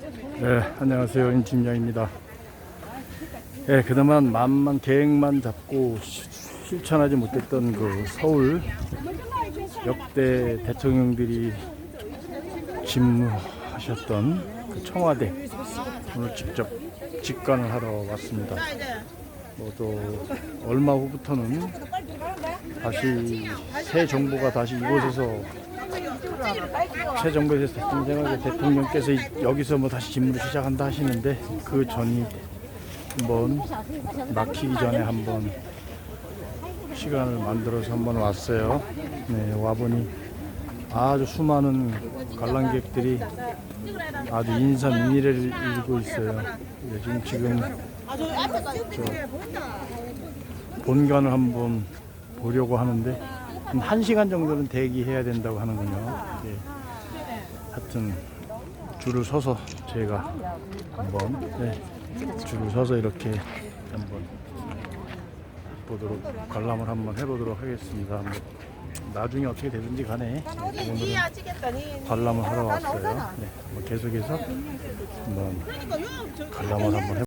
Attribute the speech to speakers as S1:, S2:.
S1: 네, 안녕하세요. 임진영입니다. 예, 그동안 마음만 계획만 잡고 시- 실천하지 못했던 그 서울 역대 대통령들이 집무하셨던 그 청와대 오늘 직접 직관을 하러 왔습니다. 뭐또 얼마 후부터는 다시 새 정부가 다시 이곳에서 새 정부에서 대통령, 대통령께서 이- 여기서 뭐 다시 집무를 시작한다 하시는데 그 전이 한번 막히기 전에 한번 시간을 만들어서 한번 왔어요. 네, 와보니 아주 수많은 관람객들이 아주 인산인해를 이루고 있어요. 요즘 지금 저 본관을 한번 보려고 하는데 한 1시간 정도는 대기해야 된다고 하는군요. 예. 하여튼 줄을 서서 제가 한번 네, 줄을 서서 이렇게 한번 보도록 관람을 한번 해보도록 하겠습니다. 뭐 나중에 어떻게 되든지 간에 오늘은 관람을 하러 왔어요. 네, 뭐 계속해서 한번 관람을 한번 해.